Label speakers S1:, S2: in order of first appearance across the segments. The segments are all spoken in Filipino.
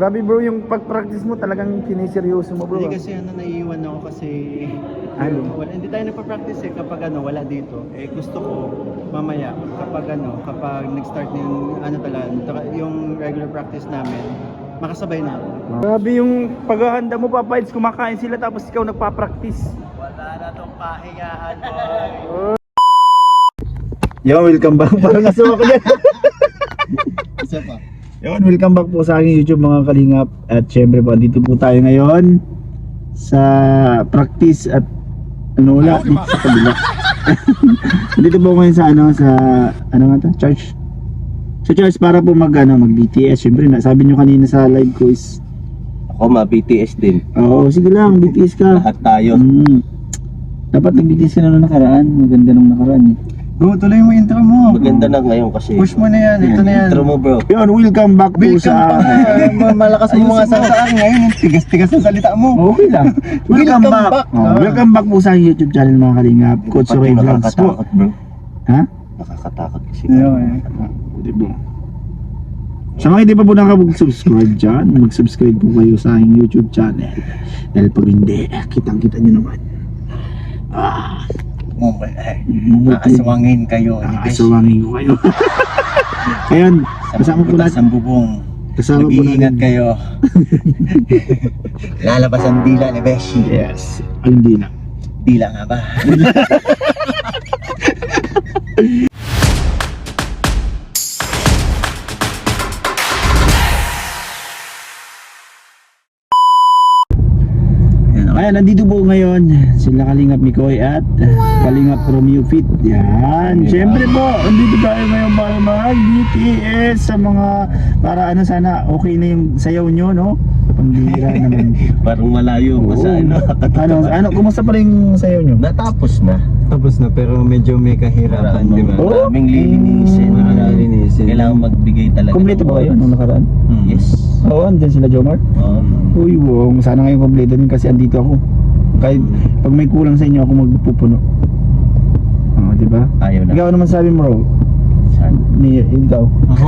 S1: Grabe bro, yung pag-practice mo talagang kiniseryoso mo bro.
S2: Hindi kasi ano, naiiwan ako kasi
S1: Ano?
S2: wala, hindi tayo nagpa-practice eh kapag ano, wala dito. Eh gusto ko mamaya kapag ano, kapag nag-start na yung ano talaga, yung regular practice namin, makasabay na ako.
S1: Grabe yung paghahanda mo papaits, kumakain sila tapos ikaw nagpa-practice.
S2: Wala na tong pahingahan, boy.
S1: Yo, welcome back. Parang nasuwa ko yan.
S2: Isa pa.
S1: Yun, welcome back po sa aking YouTube mga kalingap. At syempre po, dito po tayo ngayon sa practice at ano wala, dito sa kabila. dito po ngayon sa ano, sa ano nga to, church. Sa church para po mag ano, mag BTS. Syempre, na, sabi nyo kanina sa live ko is,
S3: Ako ma BTS din.
S1: oo, sige lang, BTS ka.
S3: Lahat tayo.
S1: Mm. Dapat nag-BTS ka na nung nakaraan. Maganda nung nakaraan eh.
S2: Bro, tuloy mo intro mo.
S3: Maganda na ngayon kasi.
S2: Push mo na yan, ito na yan.
S3: Intro mo bro.
S1: Yun, welcome back po
S2: Welcome
S1: sa...
S2: pa nga. Malakas mo mga salsaan ngayon. Tigas-tigas ng salita mo.
S1: Okay lang. Welcome,
S2: Welcome
S1: back.
S2: back.
S1: Oh, welcome back po sa YouTube channel mga kalingap. Coach Ray Vlogs po.
S3: nakakatakot bro.
S1: Ha?
S3: Nakakatakot kasi.
S2: Ayun, eh.
S1: Diba? Sa mga hindi pa po nakapag-subscribe dyan, mag-subscribe po kayo sa aking YouTube channel. Dahil pag hindi, kitang-kita nyo naman. Ah,
S2: Oh, eh.
S1: mamuti.
S2: Aaswangin kayo. ni Besh.
S1: Aasawangin ko kayo. Ayan, kasama po natin.
S2: ang bubong.
S1: Kasama po natin.
S2: kayo. Lalabas ang dila ni Besh.
S1: Yes. Ang na.
S2: Dila nga ba?
S1: Ayan, nandito po ngayon sila Kalingap Mikoy at Kalingap Romeo Fit. Yan. Siyempre po, nandito tayo ngayon para mag-BTS sa mga para ano sana okay na yung sayaw nyo, no? Pambira naman.
S3: Parang malayo sa
S1: Oo.
S3: ano.
S1: ano, ano, kumusta pa rin yung sayaw nyo?
S3: Natapos na.
S2: Tapos na pero medyo may kahirapan, di ba?
S1: Oh.
S3: maraming lilinisin.
S2: Maraming lilinisin.
S3: Kailangan magbigay talaga.
S1: Kompleto ba kayo nung nakaraan?
S2: Mm.
S3: Yes.
S1: Oo, andyan sila Jomar.
S3: Oo.
S1: Uy, wow, sana ngayon kompleto din kasi andito ako. Kahit pag may kulang sa inyo ako magpupuno. Oo, di ba?
S3: Ayaw na.
S1: Ikaw naman sabi mo, Ro?
S3: Saan?
S1: Ni, ikaw.
S2: Ako?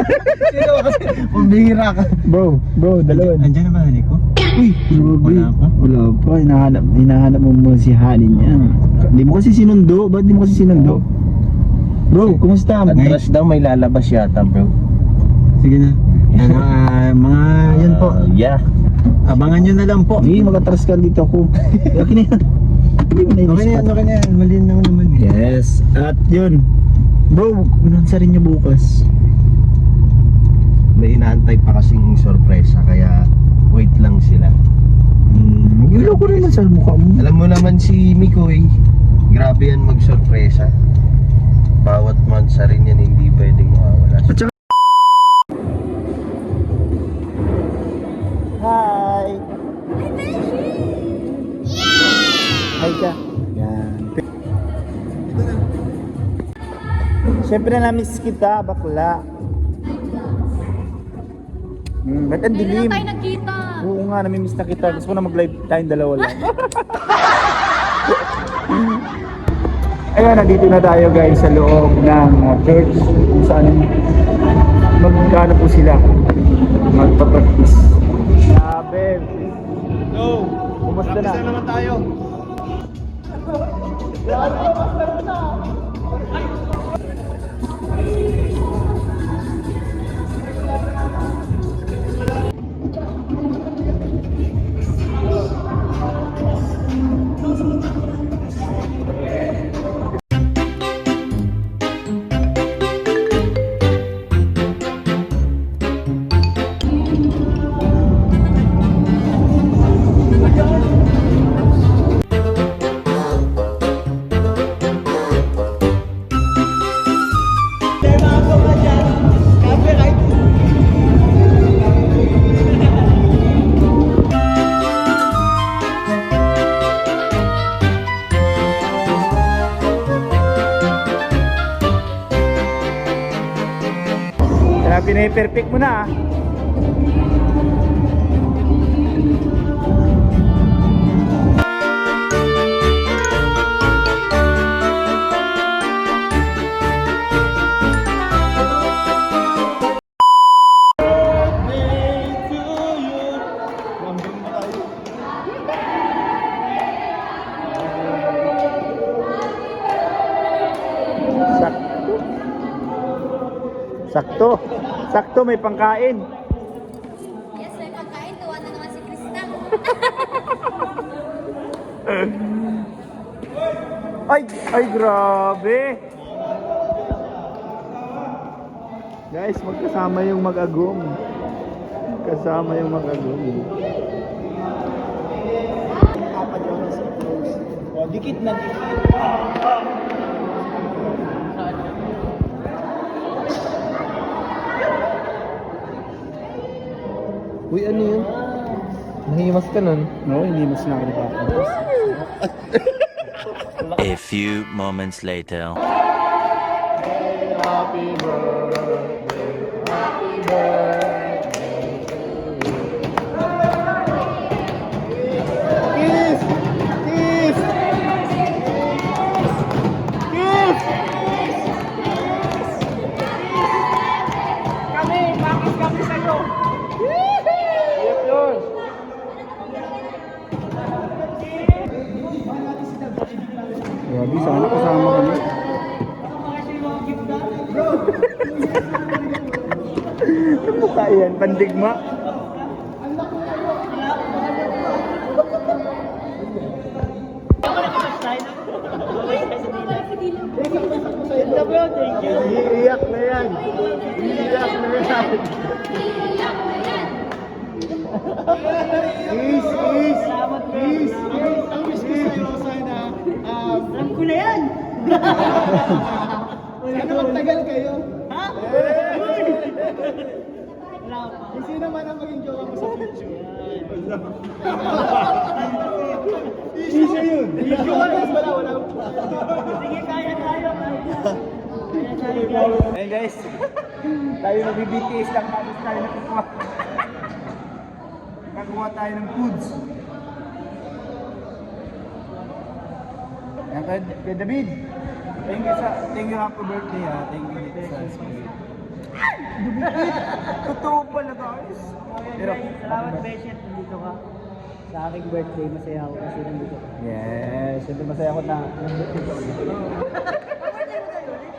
S2: Sino kasi? Pambihira ka.
S1: Bro, bro, dalawa.
S2: Andiyan na ba hani ko?
S1: Uy, grabe.
S2: Wala pa?
S1: Wala pa. Hinahanap, hinahanap mo muna si Hani niya. Hindi mo kasi sinundo. Ba't di mo kasi sinundo? Bro, kumusta?
S3: Atras daw may lalabas yata bro.
S2: Sige na. Ano, ah, mga yan po.
S3: Ah, yeah.
S2: Abangan nyo na lang po.
S1: Hindi, mag-atras ka dito ako. Okay na yan.
S2: Okay na yan, okay na yan. Malinaw naman eh.
S1: Yes. At yun. Bro, nansa rin niyo bukas.
S3: May inaantay pa kasing sorpresa kaya wait lang sila.
S1: Hmm, ilaw ko naman sa mukha mo.
S3: Alam mo naman si Mikoy, grabe yan mag-sorpresa. Bawat months rin yan hindi pwedeng mawawala.
S1: At Siyempre na-miss kita, bakla. Hmm, ba't ang
S4: Hindi
S1: dilim?
S4: na tayo nagkita.
S1: Oo nga, namimiss na kita. Gusto ko na mag-live tayong dalawa lang. Ayan, nandito na tayo guys sa loob ng uh, church kung saan magkano po sila magpapractice. Sabi. No. Kumusta na?
S2: naman tayo.
S1: Kaya pinay-perfect mo na ah. May pangkain.
S5: Yes, may pagkain. Tuwa na naman si Krista.
S1: Ay, ay grabe. Guys, magkasama yung mag-agum. Kasama yung mag-agum.
S6: O, dikit na dikit.
S7: Uy, ano yun? Nahimas ka nun.
S1: No, hindi mas na ako
S8: A few moments later.
S1: Happy birthday, happy birthday. Iiyak na yan. Iiyak na yan. Is, is, is,
S6: Ang wish ko sa'yo, sana, um, alam ko na yan! sana magtagal kayo. Ha? Kasi naman ang maging jowa mo sa future. Issue yun. Issue ka mas wala, wala. Sige, kaya tayo.
S1: Ayun guys, tayo nagbibitiis lang tapos tayo nakukuha. Nakakuha tayo ng foods. Yan kay, kay David. Thank you sa, thank you happy birthday ha. Thank you dito sa spirit. Totoo pala guys. Pero,
S6: Salamat, Beshet. Nandito ka. Sa aking birthday, masaya ako kasi nandito ka.
S1: Yes, syempre masaya ako na nandito.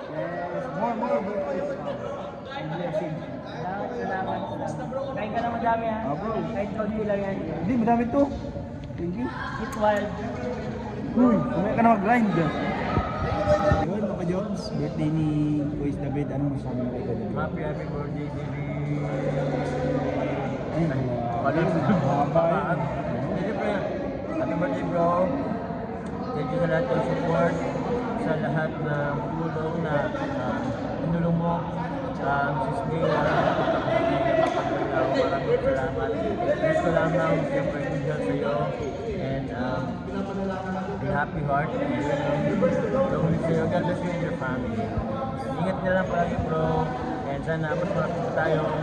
S1: Yes, more, more birthday. Blessing.
S6: Salamat, salamat. Kain ka na madami ha.
S1: Ah, bro.
S6: Kahit konti lang yan.
S1: Hindi, madami to. Thank you.
S6: Keep wild.
S1: Uy, kumaya ka na mag-grind. Yun, Papa Jones, birthday ni Boys David. Anong masabi mo kay David?
S7: Happy, happy birthday, David.
S1: Ay,
S7: Wala
S1: Bye.
S7: Siyempre, birthday bro. Thank you sa lahat ng support, sa lahat ng tulong na uh, tinulong mo sa Mrs. Gaya. Maraming salamat. Wish ko lamang siyempre kundiyan sa iyo. And um, happy heart. Long live sa'yo. God bless you and your family. Ingat nila lang palagi bro. And sana mas marami pa tayong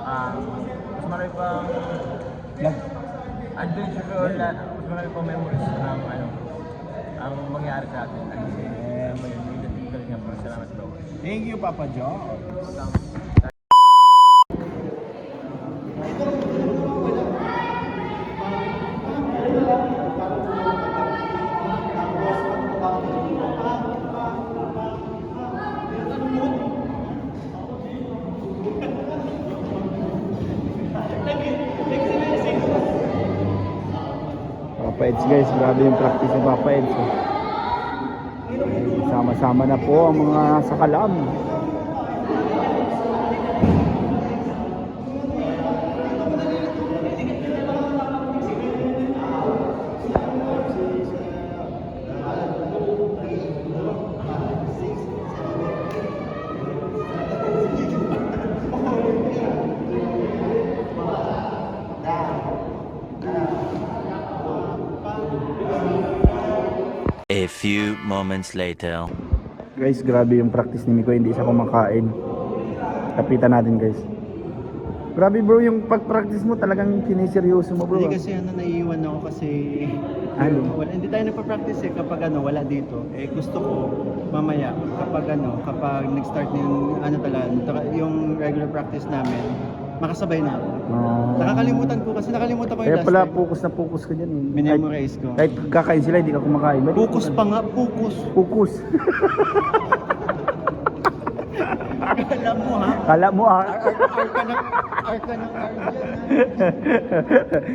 S7: um, mas marami pang adventure or la, mas marami pang memories ang ano ang mangyari sa atin. And may may dating ka rin.
S1: Thank you, Papa Jones. Guys, grabe yung practice ng Papa Eds. oh. Sama-sama na po ang mga sakalam.
S8: Moments later.
S1: Guys, grabe yung practice ni Miko, hindi siya kumakain. Kapitan natin guys. Grabe bro, yung pag-practice mo talagang kiniseryoso mo bro.
S6: Hindi kasi ano, naiiwan ako kasi
S1: Ano?
S6: wala, hindi tayo nagpa-practice eh kapag ano, wala dito. Eh gusto ko mamaya kapag ano, kapag nag-start na yung ano talaga, yung regular practice namin, makasabay na ako.
S1: Ah.
S6: Nakakalimutan ko kasi nakalimutan ko yung
S1: Kaya
S6: last
S1: pala
S6: time.
S1: focus na focus ka dyan. eh.
S6: Minemorize ko.
S1: kahit kakain sila, hindi ka kumakain. Ba't
S6: Focus pa nga, focus.
S1: Focus.
S6: Kala mo ha?
S1: Kala mo ah.
S6: Arka na, arka na, arka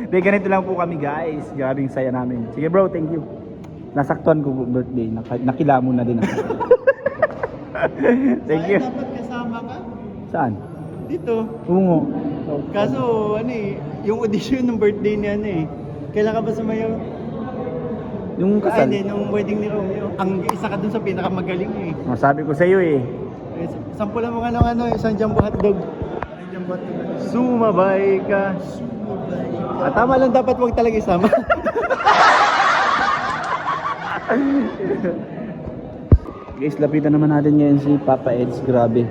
S1: Hindi, ganito lang po kami guys. Grabing saya namin. Sige bro, thank you. Nasaktuan ko po birthday. Nak nakilamo na din ako. thank you.
S6: dapat kasama ka
S1: Saan?
S6: Dito.
S1: Ungo.
S6: Kaso, ano eh, yung audition ng birthday niya, ano eh. Kailan ka ba sumayaw?
S1: Yung
S6: Ay,
S1: kasal.
S6: hindi, nung wedding ni Romeo. Ang isa ka dun sa pinakamagaling eh.
S1: Oh, sabi ko sa iyo eh.
S6: Eh, Sampulan mo nga ng ano, isang jumbo hotdog. Jumbo hotdog. Sumabay ka. Ah, tama lang dapat wag talaga isama.
S1: Guys, lapitan naman natin ngayon si Papa Eds. Grabe.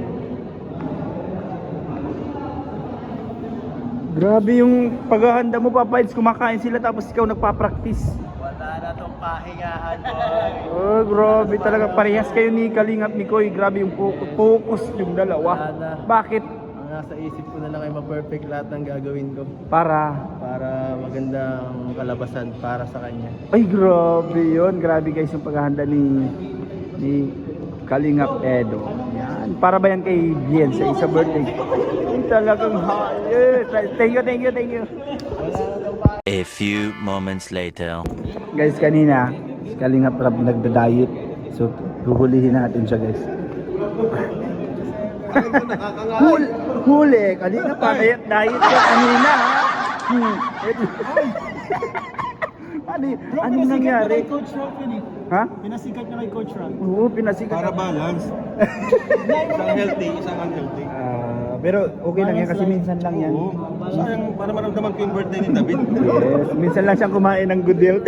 S1: Grabe yung paghahanda mo, Papa Eds. Kumakain sila tapos ikaw nagpa-practice.
S6: Wala na tong pahingahan, boy.
S1: Oh, grabe talaga. Parehas kayo ni Kalingap ni Koy. Grabe yung focus, focus yung dalawa.
S6: Wala na.
S1: Bakit?
S6: Ang nasa isip ko na lang ay ma-perfect lahat ng gagawin ko
S1: Para.
S6: para magandang kalabasan para sa kanya.
S1: Ay, grabe yun. Grabe guys yung paghahanda ni ni Kalingap Edo. Yan. Para ba yan kay Bien sa isa birthday? Talagang hayet. Thank you, thank you, thank you.
S8: A few moments later.
S1: Guys, kanina, Kalingap Rab nagda-diet. So, huhulihin natin siya, guys. Hul huli, Kalingap pa, diet, diet ka kanina, ha? Hmm. ano, anong nangyari?
S6: Coach Rock yun eh.
S1: Ha?
S6: Pinasikat niya kay Coach Rock.
S1: Oo, pinasikat.
S6: Para balance. isang healthy, isang unhealthy.
S1: Pero okay lang yan kasi minsan lang yan.
S6: Oo. Sayang, para maramdaman ko yung birthday ni David.
S1: Yes, minsan lang siyang kumain ng good health.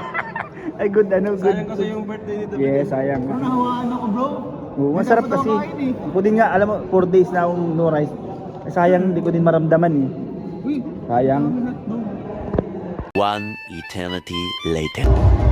S1: Ay, good ano, good.
S6: Sayang kasi yung birthday ni David.
S1: Yes, sayang.
S6: Nahawaan ako bro.
S1: Oo, masarap kasi. Ako din nga, alam mo, 4 days na akong no rice. Eh, sayang, hindi ko din maramdaman eh. Sayang.
S8: One eternity later.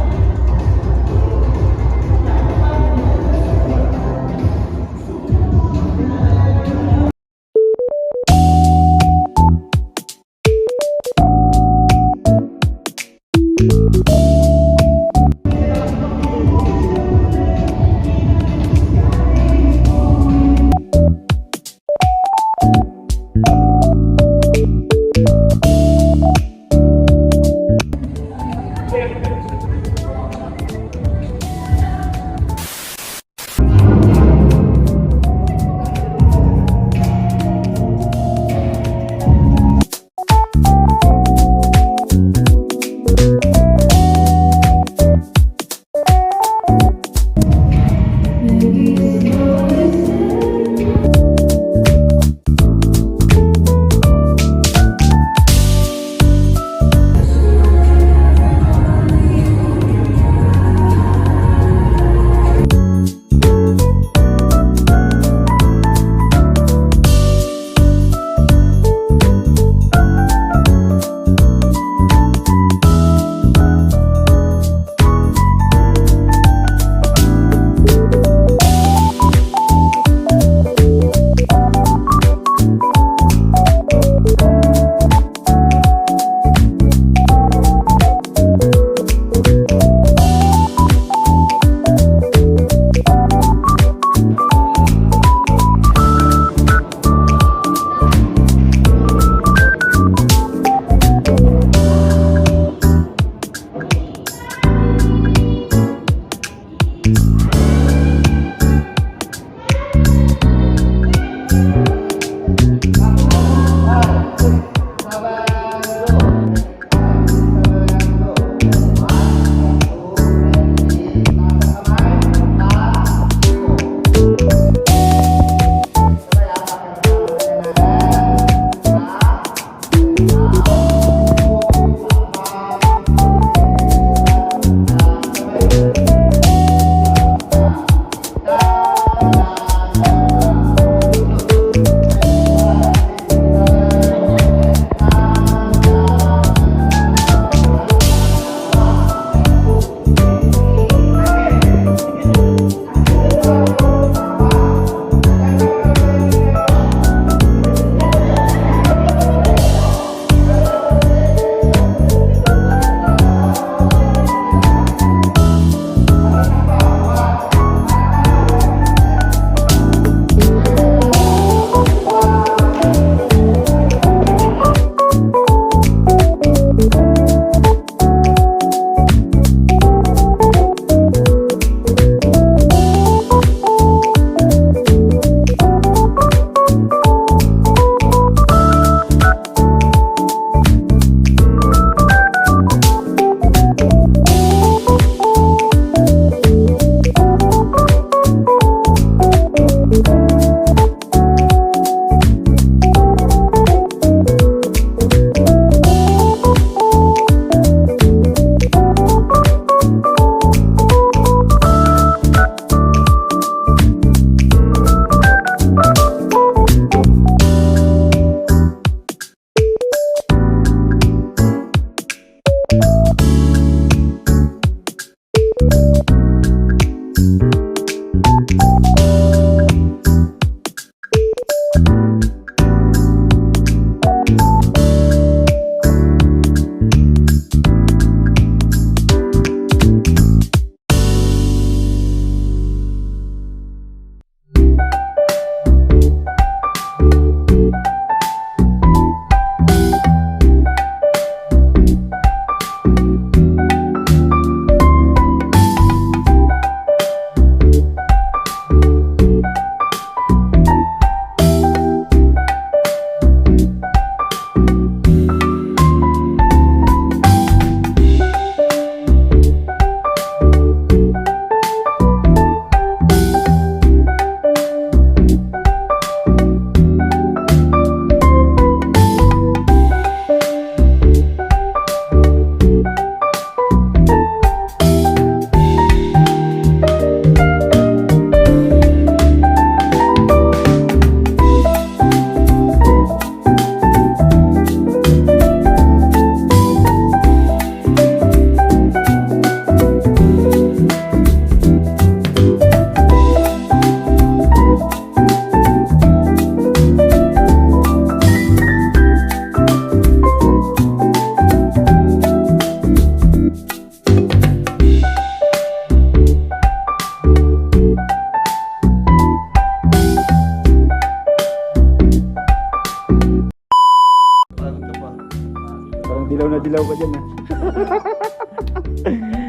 S1: Dilaw ka dyan ah.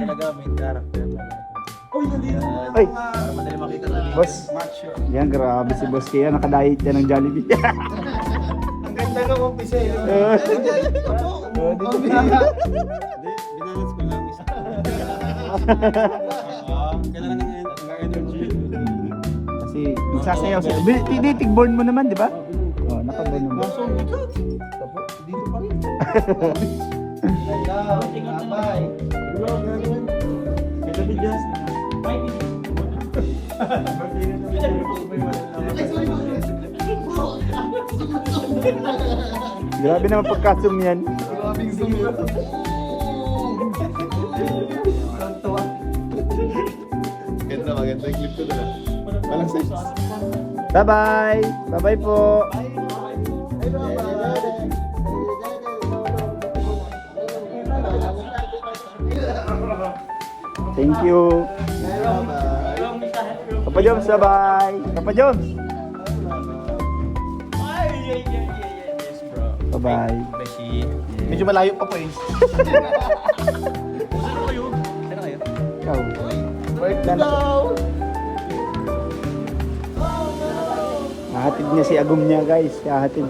S7: Talaga, main character.
S1: Ay,
S7: Para madali makita na dito.
S1: boss. Yan, grabe si boss kaya nakadayit yan ng Jollibee.
S7: Ang ganda ng umpisa eh.
S1: Eh,
S6: Binalas ko lang isa. Kailangan ng energy.
S1: Kasi magsasayaw siya. Bi- Tinitigborn mo naman, di ba? Oh, nakaborn mo.
S6: Kaso dito. Dito pa rin.
S7: Bye.
S6: Bro, gagawin. Kita ni Jazz.
S1: Grabe naman pagkasum yan.
S6: Grabing zoom yun. Ganda, maganda yung clip ko doon. ah. Walang.
S1: Bye-bye! Bye-bye po! Thank you! Papa Joms, bye-bye! Papa Joms! Bye-bye!
S6: Medyo malayo pa po eh.
S7: Saan kayo? Saan kayo?
S1: Ikaw.
S6: Work
S1: Lan- Hahatid niya si Agum niya guys. Hahatid.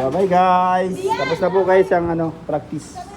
S1: Bye-bye guys! Tapos na po guys ang ano, practice.